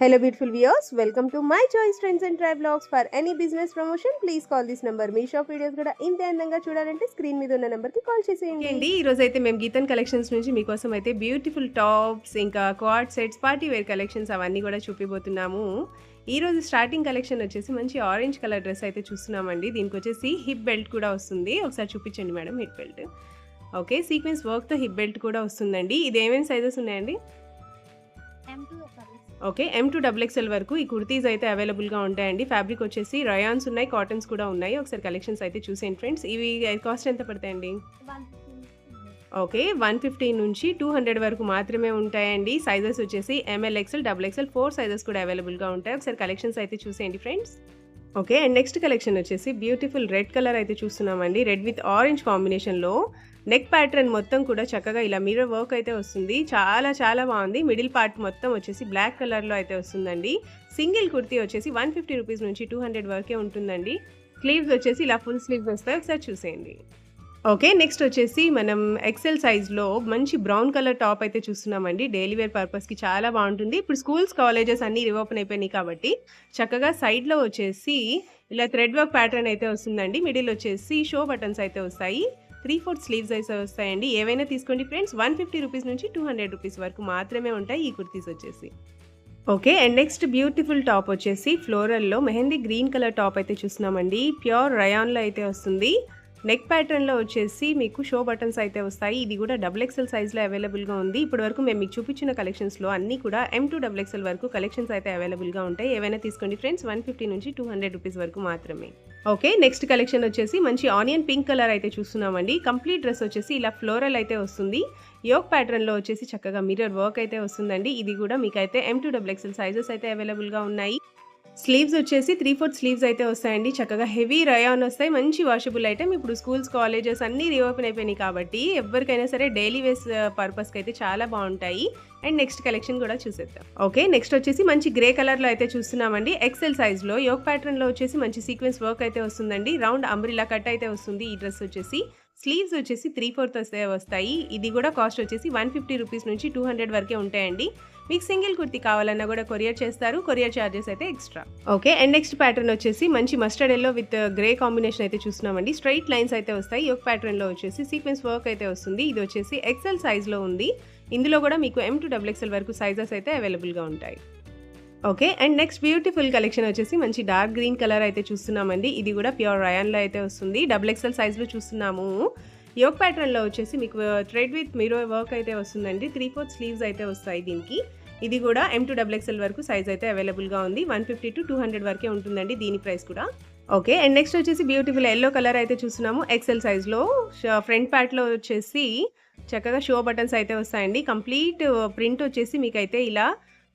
Hello, beautiful viewers. Welcome to my choice trends and try vlogs. For any business promotion, please call this number. మీ shop videos కూడా ఇంతే అందంగా చూడాలంటే screen మీద ఉన్న నెంబర్కి కాల్ చేసేయండి. అండి. ఈ రోజు అయితే మేము గీతన్ కలెక్షన్స్ నుంచి మీకోసం అయితే బ్యూటిఫుల్ టాప్స్ ఇంకా co-ord sets party wear collections అవన్నీ కూడా చూపిపోతున్నాము ఈ రోజు స్టార్టింగ్ కలెక్షన్ వచ్చేసి మంచి ఆరెంజ్ కలర్ డ్రెస్ అయితే చూస్తున్నామండి. దీనికి వచ్చేసి హిప్ బెల్ట్ కూడా వస్తుంది. ఒకసారి చూపించండి madam hip belt okay sequence వర్క్తో హిప్ బెల్ట్ కూడా వస్తుందండి. ఇది ఏమేమి సైజెస్ ఉన్నాయండి? Okay M to double XL వరకు ఈ కుర్తీస్ అయితే అవైలబుల్గా ఉంటాయండి. ఫ్యాబ్రిక్ వచ్చేసి రయాన్స్ ఉన్నాయి కాటన్స్ కూడా ఉన్నాయి. ఒకసారి కలెక్షన్స్ అయితే చూసేయండి ఫ్రెండ్స్. ఇవి కాస్ట్ ఎంత పడతాయండి? ఓకే వన్ ఫిఫ్టీ నుంచి టూ హండ్రెడ్ వరకు మాత్రమే ఉంటాయండి. సైజెస్ వచ్చేసి M L XL double XL four sizes కూడా అవైలబుల్గా ఉంటాయి. ఒకసారి కలెక్షన్స్ అయితే చూసేయండి friends. Okay and next collection వచ్చేసి బ్యూటిఫుల్ రెడ్ కలర్ అయితే చూస్తున్నామండి. రెడ్ విత్ ఆరెంజ్ కాంబినేషన్లో నెక్ ప్యాటర్న్ మొత్తం కూడా చక్కగా ఇలా మిర్రర్ వర్క్ అయితే వస్తుంది. చాలా చాలా బాగుంది. మిడిల్ పార్ట్ మొత్తం వచ్చేసి బ్లాక్ కలర్లో అయితే వస్తుందండి. సింగిల్ కుర్తీ వచ్చేసి వన్ ఫిఫ్టీ రూపీస్ నుంచి టూ హండ్రెడ్ వరకే ఉంటుందండి. స్లీవ్స్ వచ్చేసి ఇలా ఫుల్ స్లీవ్స్ వస్తాయి. ఒకసారి చూసేయండి. ఓకే నెక్స్ట్ వచ్చేసి మనం ఎక్సెల్ సైజ్లో మంచి బ్రౌన్ కలర్ టాప్ అయితే చూస్తున్నామండి. డైలీ వేర్ పర్పస్కి చాలా బాగుంటుంది. ఇప్పుడు స్కూల్స్ కాలేజెస్ అన్నీ రివోపెన్ అయిపోయినాయి కాబట్టి చక్కగా సైడ్లో వచ్చేసి ఇలా థ్రెడ్ వర్క్ ప్యాటర్న్ అయితే వస్తుందండి. మిడిల్ వచ్చేసి షో బటన్స్ అయితే వస్తాయి. త్రీ ఫోర్త్ స్లీవ్స్ అయితే వస్తాయండి. ఏవైనా తీసుకోండి ఫ్రెండ్స్. వన్ ఫిఫ్టీ రూపీస్ నుంచి టూ హండ్రెడ్ రూపీస్ వరకు మాత్రమే ఉంటాయి ఈ కుర్తీస్ వచ్చేసి. Okay and next beautiful top వచ్చేసి ఫ్లోరల్లో మెహందీ గ్రీన్ కలర్ టాప్ అయితే చూస్తున్నామండి. ప్యూర్ రయాన్లో అయితే వస్తుంది. నెక్ ప్యాటర్న్లో వచ్చేసి మీకు షో బటన్స్ అయితే వస్తాయి. ఇది కూడా డబుల్ ఎక్సెల్ సైజ్లో అవైలబుల్గా ఉంది. ఇప్పటి వరకు మేము మీకు చూపించిన కలెక్షన్స్లో అన్నీ కూడా ఎం టు డబుల్ ఎక్సెల్ వరకు కలెక్షన్స్ అయితే అవైలబుల్గా ఉంటాయి. ఏవైనా తీసుకోండి ఫ్రెండ్స్. వన్ ఫిఫ్టీ నుంచి టూ హండ్రెడ్ రూపీస్ వరకు మాత్రమే. ఓకే నెక్స్ట్ కలెక్షన్ వచ్చేసి మంచి ఆనియన్ పింక్ కలర్ అయితే చూస్తున్నామండి. కంప్లీట్ డ్రెస్ వచ్చేసి ఇలా ఫ్లోరల్ అయితే వస్తుంది. యోక్ ప్యాటర్న్లో వచ్చేసి చక్కగా మిర్రర్ వర్క్ అయితే వస్తుందండి. ఇది కూడా మీకైతే M to double XL sizes అయితే అవైలబుల్గా ఉన్నాయి. స్లీవ్స్ వచ్చేసి త్రీ ఫోర్త్ స్లీవ్స్ అయితే వస్తాయండి. చక్కగా హెవీ రయాన్ వస్తాయి. మంచి వాషబుల్ ఐటమ్ ఇప్పుడు స్కూల్స్ కాలేజెస్ అన్నీ రీఓపెన్ అయిపోయినాయి కాబట్టి ఎవరికైనా సరే డైలీ వేస్ పర్పస్కి అయితే చాలా బాగుంటాయి. అండ్ నెక్స్ట్ కలెక్షన్ కూడా చూసేద్దాం. ఓకే నెక్స్ట్ వచ్చేసి మంచి గ్రే కలర్లో అయితే చూస్తున్నామండి. ఎక్సెల్ సైజ్లో యోగ్ ప్యాటర్న్లో వచ్చేసి మంచి సీక్వెన్స్ వర్క్ అయితే వస్తుందండి. రౌండ్ అంబ్రిలా కట్ అయితే వస్తుంది ఈ డ్రెస్ వచ్చేసి. స్లీవ్స్ వచ్చేసి త్రీ ఫోర్త్ వస్తే వస్తాయి. ఇది కూడా కాస్ట్ వచ్చేసి వన్ ఫిఫ్టీ రూపీస్ నుంచి టూ హండ్రెడ్ వరకే ఉంటాయండి. మీకు సింగిల్ కుర్తి కావాలన్నా కూడా కొరియర్ చేస్తారు. కొరియర్ ఛార్జెస్ అయితే extra. Okay and next pattern వచ్చేసి మంచి mustard yellow with grey combination అయితే చూస్తున్నామండి. స్ట్రైట్ లైన్స్ అయితే వస్తాయి. ఒక ప్యాటర్న్లో వచ్చేసి సీక్వెన్స్ వర్క్ అయితే వస్తుంది. ఇది వచ్చేసి ఎక్సెల్ సైజ్లో ఉంది. ఇందులో కూడా మీకు ఎం టు డబుల్ ఎక్స్ఎల్ వరకు సైజెస్ అయితే అవైలబుల్గా ఉంటాయి. Okay and next beautiful collection వచ్చేసి మంచి డార్క్ గ్రీన్ కలర్ అయితే చూస్తున్నామండి. ఇది కూడా ప్యూర్ రయాన్లో అయితే వస్తుంది. డబుల్ ఎక్సెల్ సైజ్లో చూస్తున్నాము. యోగ్ ప్యాటర్న్లో వచ్చేసి మీకు థ్రెడ్ విత్ మీరో వర్క్ అయితే వస్తుందండి. త్రీ ఫోర్త్ స్లీవ్స్ అయితే వస్తాయి దీనికి. ఇది కూడా ఎం టూ డబుల్ ఎక్స్ఎల్ వరకు సైజ్ అయితే అవైలబుల్గా ఉంది. One fifty to two hundred వరకే ఉంటుందండి దీని ప్రైస్ కూడా. ఓకే అండ్ నెక్స్ట్ వచ్చేసి బ్యూటిఫుల్ ఎల్లో కలర్ అయితే చూస్తున్నాము. ఎక్సెల్ సైజ్లో ఫ్రంట్ ప్యాట్లో వచ్చేసి చక్కగా షో బటన్స్ అయితే వస్తాయండి. కంప్లీట్ ప్రింట్ uh, వచ్చేసి మీకైతే ఇలా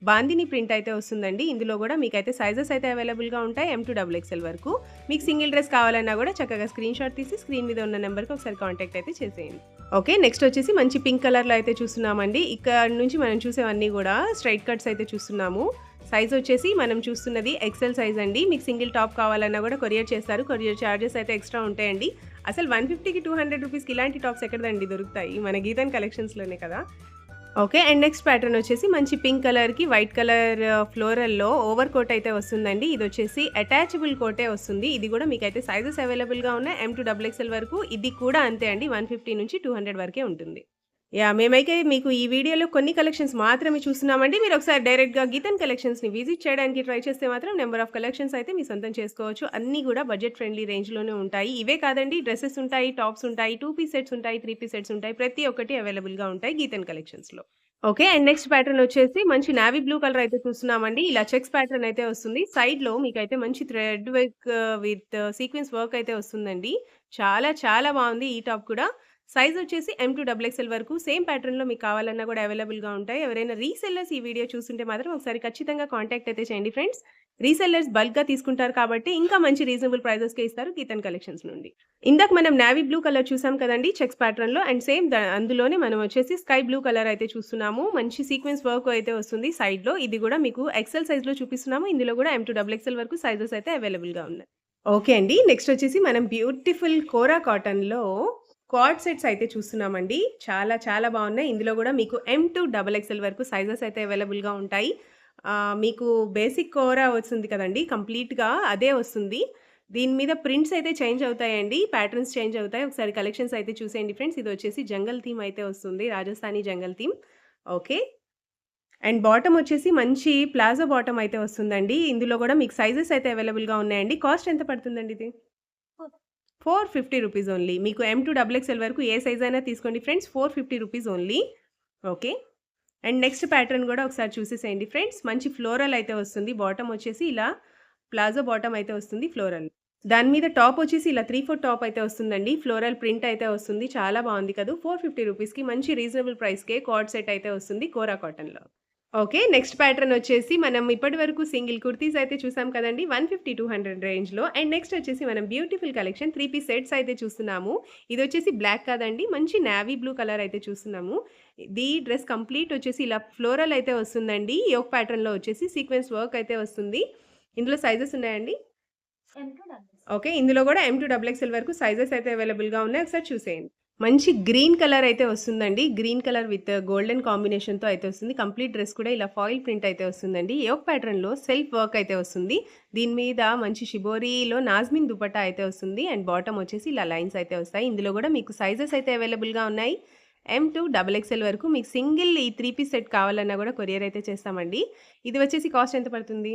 బాందిని ప్రింట్ అయితే వస్తుందండి. ఇందులో కూడా మీకైతే సైజెస్ అయితే అవైలబుల్గా ఉంటాయి. ఎం టు డబుల్ ఎక్స్ఎల్ వరకు. మీకు సింగిల్ డ్రెస్ కావాలన్నా కూడా చక్కగా స్క్రీన్ షాట్ తీసి స్క్రీన్ మీద ఉన్న నెంబర్కి ఒకసారి కాంటాక్ట్ అయితే చేసేయండి. ఓకే నెక్స్ట్ వచ్చేసి మంచి పింక్ కలర్లో అయితే చూస్తున్నామండి. ఇక్కడ నుంచి మనం చూసేవన్నీ కూడా స్ట్రైట్ కట్స్ అయితే చూస్తున్నాము. సైజ్ వచ్చేసి మనం చూస్తున్నది ఎక్సెల్ సైజ్ అండి. మీకు సింగిల్ టాప్ కావాలన్నా కూడా కొరియర్ చేస్తారు. కొరియర్ ఛార్జెస్ అయితే ఎక్స్ట్రా ఉంటాయండి. అసలు వన్ ఫిఫ్టీకి టూ హండ్రెడ్ రూపీస్కి ఇలాంటి టాప్స్ ఎక్కడదండి? దొరుకుతాయి. మన గీతన్ కలెక్షన్స్లోనే కదా. ఓకే అండ్ నెక్స్ట్ ప్యాటర్న్ వచ్చేసి మంచి పింక్ కలర్కి వైట్ కలర్ ఫ్లోరల్లో ఓవర్ కోట్ అయితే వస్తుందండి. ఇది వచ్చేసి అటాచబుల్ కోటే వస్తుంది. ఇది కూడా మీకైతే సైజెస్ అవైలబుల్గా ఉన్నాయి. ఎం టు డబుల్ ఎక్స్ఎల్ వరకు ఇది కూడా అంతే అండి. వన్ ఫిఫ్టీ నుంచి టూ హండ్రెడ్ వరకే ఉంటుంది. యా మేమైతే మీకు ఈ వీడియోలో కొన్ని కలెక్షన్స్ మాత్రమే చూస్తున్నామండి. మీరు ఒకసారి డైరెక్ట్గా గీతన్ కలెక్షన్స్ని విజిట్ చేయడానికి ట్రై చేస్తే మాత్రం నెంబర్ ఆఫ్ కలెక్షన్స్ అయితే మీ సొంతం చేసుకోవచ్చు. అన్నీ కూడా బడ్జెట్ ఫ్రెండ్లీ రేంజ్లోనే ఉంటాయి. ఇవే కాదండి డ్రెస్సెస్ ఉంటాయి టాప్స్ ఉంటాయి టూ పీస్ సెట్స్ ఉంటాయి త్రీ పీస్ సెట్స్ ఉంటాయి. ప్రతి ఒక్కటి అవైలబుల్గా ఉంటాయి గీతన్ కలెక్షన్స్లో ఓకే అండ్ నెక్స్ట్ ప్యాటర్న్ వచ్చేసి మంచి నావీ బ్లూ కలర్ అయితే చూస్తున్నామండి. ఇలా చెక్స్ ప్యాటర్న్ అయితే వస్తుంది. సైడ్లో మీకు అయితే మంచి thread work with sequence work అయితే వస్తుందండి. చాలా చాలా బాగుంది ఈ టాప్ కూడా. సైజ్ వచ్చేసి ఎం టు డబుల్ ఎక్స్ఎల్ వరకు సేమ్ ప్యాటర్న్లో మీకు కావాలన్నా కూడా అవైలబుల్గా ఉంటాయి. ఎవరైనా రీసెల్లర్స్ ఈ వీడియో చూస్తుంటే మాత్రం ఒకసారి ఖచ్చితంగా కాంటాక్ట్ అయితే చేయండి ఫ్రెండ్స్ రీసెల్లర్స్ బల్క్గా తీసుకుంటారు కాబట్టి ఇంకా మంచి రీజనబుల్ ప్రైజెస్కి ఇస్తారు గీతన్ కలెక్షన్స్ నుండి. ఇందాక మనం నావీ బ్లూ కలర్ చూసాం కదండి చెక్స్ ప్యాటర్న్లో అండ్ సేమ్ అందులోనే మనం వచ్చేసి స్కై బ్లూ కలర్ అయితే చూస్తున్నాము. మంచి సీక్వెన్స్ వర్క్ అయితే వస్తుంది సైడ్లో ఇది కూడా మీకు ఎక్సెల్ సైజ్లో చూపిస్తున్నాము. ఇందులో కూడా ఎం టు డబుల్ ఎక్స్ఎల్ వరకు సైజెస్ అయితే అవైలబుల్గా ఉన్నాయి. ఓకే అండి. నెక్స్ట్ వచ్చేసి మనం బ్యూటిఫుల్ కోరా కాటన్లో క్వాడ్ సెట్స్ అయితే చూస్తున్నామండి చాలా చాలా బాగున్నాయి ఇందులో కూడా మీకు ఎం టు డబల్ ఎక్స్ఎల్ వరకు సైజెస్ అయితే అవైలబుల్గా ఉంటాయి మీకు బేసిక్ కోరా వస్తుంది కదండి కంప్లీట్‌గా అదే వస్తుంది. దీని మీద ప్రింట్స్ అయితే చేంజ్ అవుతాయండి. ప్యాటర్న్స్ చేంజ్ అవుతాయి. ఒకసారి కలెక్షన్స్ అయితే చూసేయండి ఫ్రెండ్స్. ఇది వచ్చేసి జంగల్ థీమ్ అయితే వస్తుంది. Rajasthani jungle theme. Okay. And bottom వచ్చేసి మంచి ప్లాజో బాటమ్ అయితే వస్తుందండి. ఇందులో కూడా మీకు సైజెస్ అయితే అవైలబుల్‌గా ఉన్నాయండి. కాస్ట్ ఎంత పడుతుందండి ఇది? Four 450 rupees only. మీకు ఎం టు డబుల్ ఎక్స్‌ఎల్ వరకు ఏ సైజ్ అయినా తీసుకోండి friends. 450 rupees only. Okay. And next pattern కూడా ఒకసారి చూసేసేయండి ఫ్రెండ్స్. మంచి ఫ్లోరల్ అయితే వస్తుంది. బాటమ్ వచ్చేసి ఇలా ప్లాజో బాటమ్ అయితే వస్తుంది ఫ్లోరల్. దాని మీద టాప్ వచ్చేసి ఇలా 3/4 టాప్ అయితే వస్తుందండి. ఫ్లోరల్ ప్రింట్ అయితే వస్తుంది. చాలా బాగుంది కదా ఫోర్ ఫిఫ్టీ రూపీస్‌కి మంచి రీజనబుల్ ప్రైస్‌కే కార్డ్ సెట్ అయితే వస్తుంది కోరా కాటన్‌లో. ఓకే. నెక్స్ట్ ప్యాటర్న్ వచ్చేసి మనం ఇప్పటివరకు సింగిల్ కుర్తీస్ అయితే చూసాం కదండీ! 150, 200 రేంజ్‌లో. అండ్ నెక్స్ట్ వచ్చేసి మనం బ్యూటిఫుల్ కలెక్షన్ 3 పీస్ సెట్స్ అయితే చూస్తున్నాము. ఇదొచ్చేసి బ్లాక్ కాదండి. మంచి నేవీ బ్లూ కలర్ అయితే చూస్తున్నాము. ఇది డ్రెస్ కంప్లీట్ వచ్చేసి ఇలా ఫ్లోరల్ అయితే వస్తుందండి. యోక్ ప్యాటర్న్‌లో వచ్చేసి సీక్వెన్స్ వర్క్ అయితే వస్తుంది. ఇందులో సైజెస్ ఉన్నాయండి? టూ. ఓకే. ఇందులో గూడా ఎం టు డబుల్ ఎక్స్‌ఎల్ వరకు సైజెస్ అయితే అవైలబుల్‌గా ఉన్నాయి. ఒకసారి చూసేయండి. మంచి గ్రీన్ కలర్ అయితే వస్తుందండి. గ్రీన్ కలర్ విత్ గోల్డెన్ కాంబినేషన్‌తో అయితే వస్తుంది. కంప్లీట్ డ్రెస్ కూడా ఇలా ఫాయిల్ ప్రింట్ అయితే వస్తుందండి. యోక్ ప్యాటర్న్‌లో సెల్ఫ్ వర్క్ అయితే వస్తుంది. దీని మీద మంచి షిబోరీలో నాజ్మిన్ దుపట్టా అయితే వస్తుంది. అండ్ బాటమ్ వచ్చేసి ఇలా లైన్స్ అయితే వస్తాయి. ఇందులో కూడా మీకు సైజెస్ అయితే అవైలబుల్‌గా ఉన్నాయి. ఎం టు డబల్ ఎక్స్‌ఎల్ వరకు మీకు సింగిల్ ఈ త్రీ పీస్ సెట్ కావాలన్నా కూడా కొరియర్ అయితే చేస్తామండి. ఇది వచ్చేసి కాస్ట్ ఎంత పడుతుంది?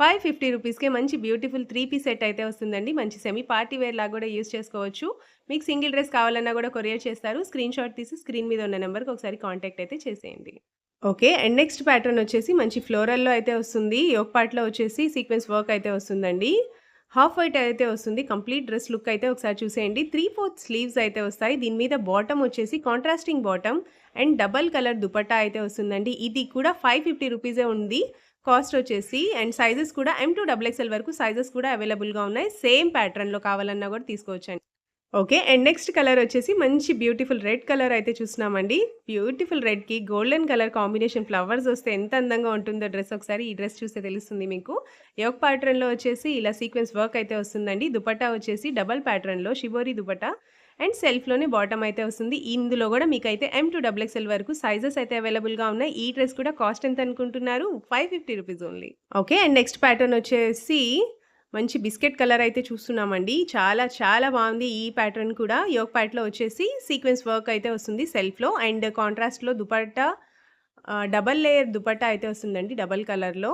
ఫైవ్. 550 రూపీస్‌కే మంచి బ్యూటిఫుల్ త్రీ పీస్ సెట్ అయితే వస్తుందండి. మంచి సెమీ పార్టీ వేర్ లాగా కూడా యూజ్ చేసుకోవచ్చు. మీకు సింగిల్ డ్రెస్ కావాలన్నా కూడా కొరియర్ చేస్తారు. స్క్రీన్‌షాట్ తీసి స్క్రీన్ మీద ఉన్న నెంబర్కి ఒకసారి కాంటాక్ట్ అయితే చేసేయండి. ఓకే. అండ్ నెక్స్ట్ ప్యాటర్న్ వచ్చేసి మంచి ఫ్లోరల్‌లో అయితే వస్తుంది. యోక్ పార్ట్‌లో వచ్చేసి సీక్వెన్స్ వర్క్ అయితే వస్తుందండి. హాఫ్ వైట్ అయితే వస్తుంది. కంప్లీట్ డ్రెస్ లుక్ అయితే ఒకసారి చూసేయండి. 3/4 స్లీవ్స్ అయితే వస్తాయి. దీని మీద బాటమ్ వచ్చేసి contrasting bottom and double colour dupatta అయితే వస్తుందండి. ఇది కూడా 550 రూపీసే ఉంది. కాస్ట్ వచ్చేసి అండ్ సైజెస్ కూడా ఎం టు డబుల్ ఎక్స్‌ఎల్ వరకు సైజెస్ కూడా అవైలబుల్‌గా ఉన్నాయి. సేమ్ ప్యాటర్న్‌లో కావాలన్నా కూడా తీసుకోవచ్చండి. ఓకే. అండ్ నెక్స్ట్ కలర్ వచ్చేసి మంచి బ్యూటిఫుల్ రెడ్ కలర్ అయితే చూస్తున్నామండి. బ్యూటిఫుల్ రెడ్‌కి గోల్డెన్ కలర్ కాంబినేషన్ ఫ్లవర్స్ వస్తే ఎంత అందంగా ఉంటుందో డ్రెస్ ఒకసారి ఈ డ్రెస్ చూస్తే తెలుస్తుంది మీకు. యోక్ ప్యాటర్న్‌లో వచ్చేసి ఇలా సీక్వెన్స్ వర్క్ అయితే వస్తుందండి. దుపట్టా వచ్చేసి డబల్ ప్యాటర్న్‌లో షిబోరి దుపట్టా అండ్ సెల్ఫ్‌లోనే బాటమ్ అయితే వస్తుంది. ఇందులో గూడా మీకైతే ఎం టు డబుల్ ఎక్స్‌ఎల్ వరకు సైజెస్ అయితే అవైలబుల్‌గా ఉన్నాయి. ఈ డ్రెస్ కూడా కాస్ట్ ఎంత అనుకుంటున్నారు? 550 rupees only. Okay. And next pattern వచ్చేసి మంచి బిస్కెట్ కలర్ అయితే చూస్తున్నామండి. చాలా చాలా బాగుంది ఈ ప్యాటర్న్ కూడా. యోక్ ప్యాట్లో వచ్చేసి సీక్వెన్స్ వర్క్ అయితే వస్తుంది సెల్ఫ్‌లో అండ్ కాంట్రాస్ట్‌లో దుపట్టా డబల్ లేయర్ దుపట్టా అయితే వస్తుందండి డబల్ కలర్‌లో.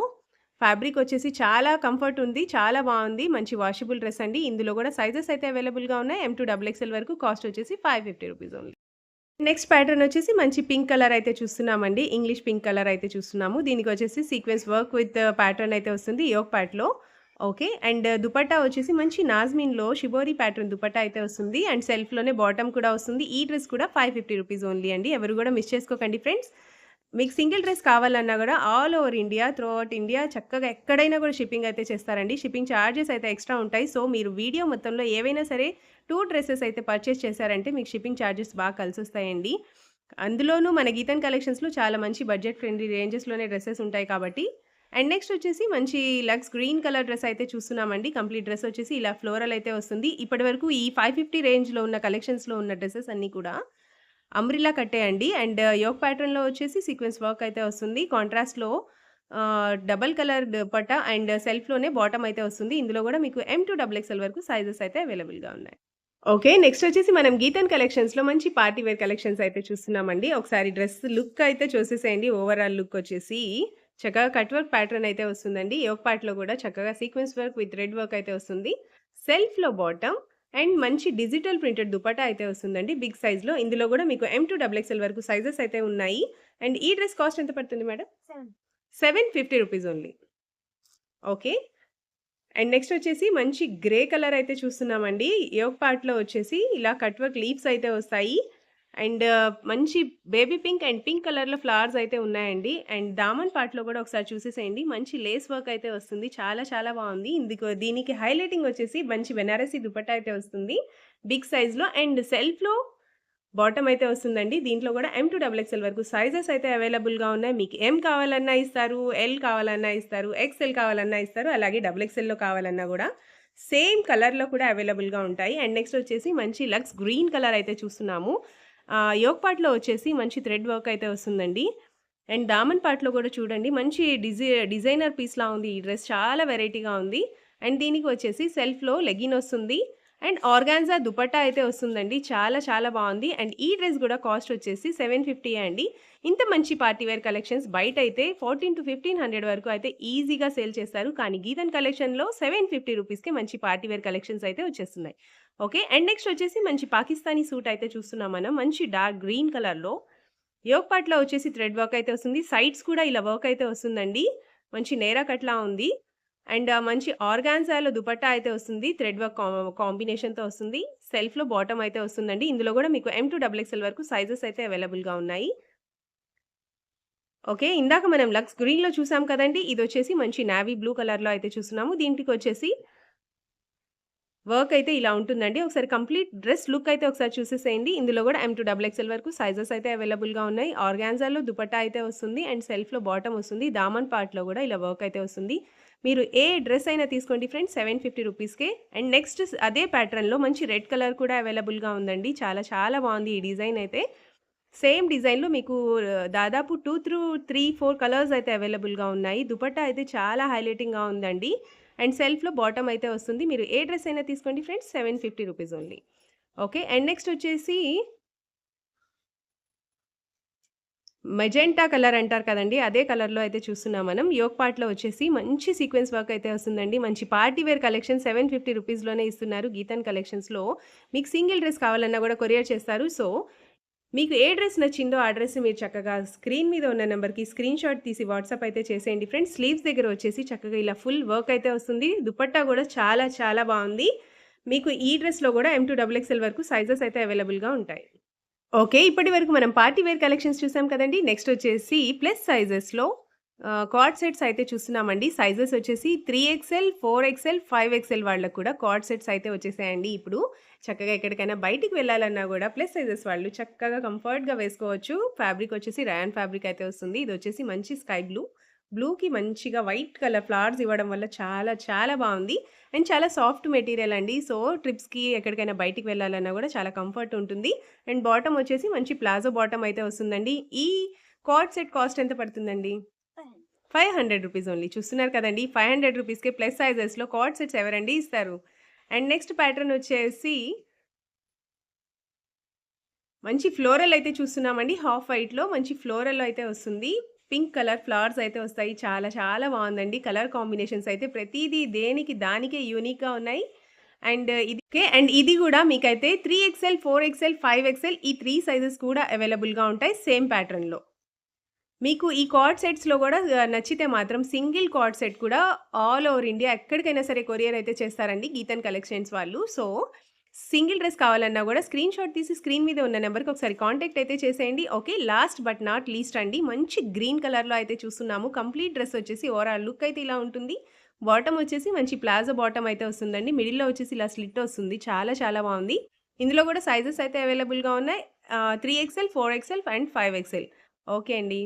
ఫ్యాబ్రిక్ వచ్చేసి చాలా కంఫర్ట్ ఉంది. చాలా బాగుంది మంచి వాషబుల్ డ్రెస్ అండి. ఇందులో కూడా సైజెస్ అయితే అవైలబుల్‌గా ఉన్నాయి. ఎం టూ డబుల్ ఎక్స్‌ఎల్ వరకు కాస్ట్ వచ్చేసి 550 రూపీస్ ఓన్లీ. నెక్స్ట్ ప్యాటర్న్ వచ్చేసి మంచి పింక్ కలర్ అయితే చూస్తున్నామండి. ఇంగ్లీష్ పింక్ కలర్ అయితే చూస్తున్నాము. దీనికి వచ్చేసి సీక్వెన్స్ వర్క్ విత్ ప్యాటర్న్ అయితే వస్తుంది యోక్ ప్యాట్లో ఓకే. అండ్ దుపట్టా వచ్చేసి మంచి నాజ్మిన్‌లో షిబోరి ప్యాటర్న్ దుపట్టా అయితే వస్తుంది. అండ్ సెల్ఫ్‌లోనే బాటమ్ కూడా వస్తుంది. ఈ డ్రెస్ కూడా 550 రూపీస్ ఓన్లీ అండి. ఎవరు కూడా మిస్ చేసుకోకండి ఫ్రెండ్స్. మీకు సింగిల్ డ్రెస్ కావాలన్నా కూడా all over India throughout India చక్కగా ఎక్కడైనా కూడా షిప్పింగ్ అయితే చేస్తారండి. షిప్పింగ్ చార్జెస్ అయితే ఎక్స్‌ట్రా ఉంటాయి. సో మీరు వీడియో మొత్తంలో ఏవైనా సరే టూ డ్రెస్సెస్ అయితే పర్చేస్ చేశారంటే మీకు షిప్పింగ్ చార్జెస్ బాగా కలిసి వస్తాయండి అందులోనూ మన గీతన్ కలెక్షన్స్‌లో చాలా మంచి బడ్జెట్ ఫ్రెండ్లీ రేంజెస్‌లోనే డ్రెస్సెస్ ఉంటాయి కాబట్టి. అండ్ నెక్స్ట్ వచ్చేసి మంచి లక్స్ గ్రీన్ కలర్ డ్రెస్ అయితే చూస్తున్నామండి. కంప్లీట్ డ్రెస్ వచ్చేసి ఇలా ఫ్లోరల్ అయితే వస్తుంది. ఇప్పటివరకు ఈ 550 రేంజ్‌లో ఉన్న కలెక్షన్స్‌లో ఉన్న డ్రెస్సెస్ అన్నీ కూడా అంబ్రిలా కట్టేయండి అండ్ uh, యోక్ ప్యాటర్న్‌లో వచ్చేసి సీక్వెన్స్ వర్క్ అయితే వస్తుంది. కాంట్రాస్ట్‌లో uh, double colour dupatta and uh, సెల్ఫ్‌లోనే బాటమ్ అయితే వస్తుంది. ఇందులో కూడా మీకు ఎం టు డబుల్ ఎక్స్‌ఎల్ వరకు సైజెస్ అయితే అవైలబుల్‌గా ఉన్నాయి. ఓకే. నెక్స్ట్ వచ్చేసి మనం గీతన్ కలెక్షన్స్‌లో మంచి పార్టీ వేర్ కలెక్షన్స్ అయితే చూస్తున్నామండి. ఒకసారి డ్రెస్ లుక్ అయితే చూసేసేయండి. ఓవరాల్ లుక్ వచ్చేసి చక్కగా కట్ వర్క్ ప్యాటర్న్ అయితే వస్తుందండి. యోక్ పార్ట్‌లో కూడా చక్కగా sequence work with red work అయితే వస్తుంది. సెల్ఫ్‌లో బాటమ్ అండ్ మంచి డిజిటల్ ప్రింటెడ్ దుపట్టా అయితే వస్తుందండి బిగ్ సైజ్‌లో. ఇందులో గూడా మీకు ఎం టు డబుల్ ఎక్స్‌ఎల్ వరకు సైజెస్ అయితే ఉన్నాయి. అండ్ ఈ డ్రెస్ కాస్ట్ ఎంత పడుతుంది madam? Seven. 750 rupees only. Okay. And next వచ్చేసి మంచి గ్రే కలర్ అయితే చూస్తున్నామండి. యోక్ పార్ట్‌లో వచ్చేసి ఇలా కట్ వర్క్ లీవ్స్ అయితే వస్తాయి. అండ్ మంచి బేబీ పింక్ అండ్ పింక్ కలర్‌లో ఫ్లవర్స్ అయితే ఉన్నాయండి. అండ్ దామన్ పార్ట్‌లో కూడా ఒకసారి చూసేసేయండి. మంచి లేస్ వర్క్ అయితే వస్తుంది. చాలా చాలా బాగుంది ఇందుకు దీనికి హైలైటింగ్ వచ్చేసి మంచి బెనారసీ దుపట్టా అయితే వస్తుంది. బిగ్ సైజ్‌లో అండ్ సెల్ఫ్‌లో బాటమ్ అయితే వస్తుందండి. దీంట్లో కూడా ఎం టు డబుల్ ఎక్స్‌ఎల్ వరకు సైజెస్ అయితే అవైలబుల్‌గా ఉన్నాయి. మీకు ఎం కావాలన్నా ఇస్తారు. ఎల్ కావాలన్నా ఇస్తారు. ఎక్స్‌ఎల్ కావాలన్నా ఇస్తారు. అలాగే డబుల్ ఎక్స్‌ఎల్‌లో కావాలన్నా కూడా సేమ్ కలర్‌లో కూడా అవైలబుల్‌గా ఉంటాయి. అండ్ నెక్స్ట్ వచ్చేసి మంచి లక్స్ గ్రీన్ కలర్ అయితే చూస్తున్నాము. ఆహ్, యోక్ పార్ట్‌లో వచ్చేసి మంచి థ్రెడ్ వర్క్ అయితే వస్తుందండి. అండ్ దామన్ పార్ట్‌లో కూడా చూడండి మంచి డిజై డిజైనర్ పీస్‌లా ఉంది. ఈ డ్రెస్ చాలా వెరైటీగా ఉంది. అండ్ దీనికి వచ్చేసి సెల్ఫ్‌లో లెగిన్ వస్తుంది. అండ్ ఆర్గాన్జా దుపట్టా అయితే వస్తుందండి. చాలా చాలా బాగుంది అండ్ ఈ డ్రెస్ కూడా కాస్ట్ వచ్చేసి 750 అండి. ఇంత మంచి పార్టీ వేర్ కలెక్షన్స్ బయటైతే 14-1500 వరకు అయితే ఈజీగా సేల్ చేస్తారు. కానీ గీతన్ కలెక్షన్‌లో సెవెన్ ఫిఫ్టీ రూపీస్కి మంచి పార్టీ వేర్ కలెక్షన్స్ అయితే వచ్చేస్తున్నాయి. ఓకే. అండ్ నెక్స్ట్ వచ్చేసి మంచి పాకిస్తానీ సూట్ అయితే చూస్తున్నాం మనం. మంచి డార్క్ గ్రీన్ కలర్‌లో యోక్ పార్ట్‌లో వచ్చేసి థ్రెడ్ వర్క్ అయితే వస్తుంది. సైడ్స్ కూడా ఇలా వర్క్ అయితే వస్తుందండి. మంచి నేరా కట్‌లా ఉంది. అండ్ మంచి ఆర్గాన్జాలో దుపట్టా అయితే వస్తుంది. థ్రెడ్ వర్క్ కా కాంబినేషన్‌తో వస్తుంది. సెల్ఫ్‌లో బాటమ్ అయితే వస్తుందండి. ఇందులో కూడా మీకు ఎం టు డబుల్ ఎక్స్ఎల్ వరకు సైజెస్ అయితే అవైలబుల్‌గా ఉన్నాయి. ఓకే. ఇందాక మనం లక్స్ గ్రీన్‌లో చూసాం ఇది వచ్చేసి మంచి నావీ బ్లూ కలర్‌లో అయితే చూస్తున్నాము. దీంటికొచ్చేసి వర్క్ అయితే ఇలా ఉంటుందండి. ఒకసారి కంప్లీట్ డ్రెస్ లుక్ అయితే ఒకసారి చూసేసేయండి. ఇందులో కూడా ఎం టు డబుల్ ఎక్స్ఎల్ వరకు సైజెస్ అయితే అవైలబుల్‌గా ఉన్నాయి. ఆర్గాన్జాలో దుపట్టా అయితే వస్తుంది. అండ్ సెల్ఫ్‌లో బాటమ్ వస్తుంది. దామన్ పార్ట్‌లో కూడా ఇలా వర్క్ అయితే వస్తుంది. మీరు ఏ డ్రెస్ అయినా తీసుకోండి ఫ్రెండ్స్ 750 రూపీస్‌కే. అండ్ నెక్స్ట్ అదే ప్యాటర్న్‌లో మంచి రెడ్ కలర్ కూడా అవైలబుల్‌గా ఉందండి. చాలా చాలా బాగుంది ఈ డిజైన్ అయితే. సేమ్ డిజైన్‌లో మీకు దాదాపు టూ త్రూ 3, 4 కలర్స్ అయితే అవైలబుల్‌గా ఉన్నాయి. దుపట్టా అయితే చాలా హైలైటింగ్‌గా ఉందండి. అండ్ సెల్ఫ్‌లో బాటమ్ అయితే వస్తుంది. మీరు ఏ డ్రెస్ అయినా తీసుకోండి friends 750 rupees only. Okay. And next వచ్చేసి మెజెంటా కలర్ అంటారు కదండి అదే కలర్‌లో అయితే చూస్తున్నాం మనం. యోగ్ పార్ట్‌లో వచ్చేసి మంచి సీక్వెన్స్ వర్క్ అయితే వస్తుందండి. మంచి పార్టీ వేర్ కలెక్షన్ 750 రూపీస్‌లోనే ఇస్తున్నారు గీతన్ కలెక్షన్స్‌లో. మీకు సింగిల్ డ్రెస్ కావాలన్నా కూడా కొరియర్ చేస్తారు. సో, మీకు ఏ డ్రెస్ నచ్చిందో ఆ డ్రెస్ మీరు చక్కగా స్క్రీన్ మీద ఉన్న నంబర్‌కి స్క్రీన్‌షాట్ తీసి వాట్సాప్ అయితే చేసేయండి ఫ్రెండ్స్. స్లీవ్స్ దగ్గర వచ్చేసి చక్కగా ఇలా ఫుల్ వర్క్ అయితే వస్తుంది. దుపట్టా కూడా చాలా చాలా బాగుంది మీకు ఈ డ్రెస్‌లో కూడా ఎం టూ డబుల్ ఎక్స్ఎల్ వరకు సైజెస్ అయితే అవైలబుల్‌గా ఉంటాయి. ఓకే. ఇప్పటి వరకు మనం పార్టీ వేర్ కలెక్షన్స్ చూసాం కదండీ! నెక్స్ట్ వచ్చేసి ప్లస్ సైజెస్‌లో కార్డ్ సెట్స్ అయితే చూస్తున్నామండి. సైజెస్ వచ్చేసి three XL four XL five XL వాళ్ళకు కూడా కార్డ్ సెట్స్ అయితే వచ్చేసాయండి ఇప్పుడు. చక్కగా ఎక్కడికైనా బయటికి వెళ్ళాలన్నా కూడా ప్లస్ సైజెస్ వాళ్ళు చక్కగా కంఫర్ట్‌గా వేసుకోవచ్చు. ఫ్యాబ్రిక్ వచ్చేసి రయాన్ ఫ్యాబ్రిక్ అయితే వస్తుంది. ఇది వచ్చేసి మంచి స్కై బ్లూ. బ్లూకి మంచిగా వైట్ కలర్ ఫ్లవర్స్ ఇవ్వడం వల్ల చాలా చాలా బాగుంది అండ్ చాలా సాఫ్ట్ మెటీరియల్ అండి. సో, ట్రిప్స్‌కి ఎక్కడికైనా బయటికి వెళ్ళాలన్నా కూడా చాలా కంఫర్ట్ ఉంటుంది. అండ్ బాటమ్ వచ్చేసి మంచి ప్లాజో బాటమ్ అయితే వస్తుందండి. ఈ కార్డ్ సెట్ కాస్ట్ ఎంత పడుతుందండి? 500 రూపీస్ ఓన్లీ. చూస్తున్నారు కదండి ఫైవ్ హండ్రెడ్ రూపీస్కి ప్లస్ సైజెస్‌లో కార్డ్ సెట్స్ ఎవరండి ఇస్తారు. అండ్ నెక్స్ట్ ప్యాటర్న్ వచ్చేసి మంచి ఫ్లోరల్ అయితే చూస్తున్నామండి. హాఫ్ వైట్‌లో మంచి ఫ్లోరల్ అయితే వస్తుంది. పింక్ కలర్ ఫ్లవర్స్ అయితే వస్తాయి. చాలా చాలా బాగుందండి కలర్ కాంబినేషన్స్ అయితే ప్రతిదీ దేనికి దానికే యూనిక్‌గా ఉన్నాయి. అండ్ ఇదికే అండ్ ఇది కూడా మీకైతే 3ఎక్స్ఎల్, 4ఎక్స్ఎల్, 5ఎక్స్ఎల్ ఈ త్రీ సైజెస్ కూడా అవైలబుల్‌గా ఉంటాయి సేమ్ ప్యాటర్న్‌లో. మీకు ఈ కార్డ్ సెట్స్‌లో కూడా నచ్చితే మాత్రం సింగిల్ కార్డ్ సెట్ కూడా ఆల్ ఓవర్ ఇండియా ఎక్కడికైనా సరే కొరియర్ అయితే చేస్తారండి గీతన్ కలెక్షన్స్ వాళ్ళు. సో, సింగిల్ డ్రెస్ కావాలన్నా కూడా స్క్రీన్ షాట్ తీసి స్క్రీన్ మీద ఉన్న నెంబర్కి ఒకసారి కాంటాక్ట్ అయితే చేసేయండి. Okay. Last but not least అండి మంచి గ్రీన్ కలర్‌లో అయితే చూస్తున్నాము. కంప్లీట్ డ్రెస్ వచ్చేసి ఓవరాల్ లుక్ అయితే ఇలా ఉంటుంది. బాటమ్ వచ్చేసి మంచి ప్లాజో బాటమ్ అయితే వస్తుందండి. మిడిల్‌లో వచ్చేసి ఇలా స్లిట్ వస్తుంది. చాలా చాలా బాగుంది ఇందులో కూడా సైజెస్ అయితే అవైలబుల్‌గా ఉన్నాయి. Three XL four XL and five XL okay అండి.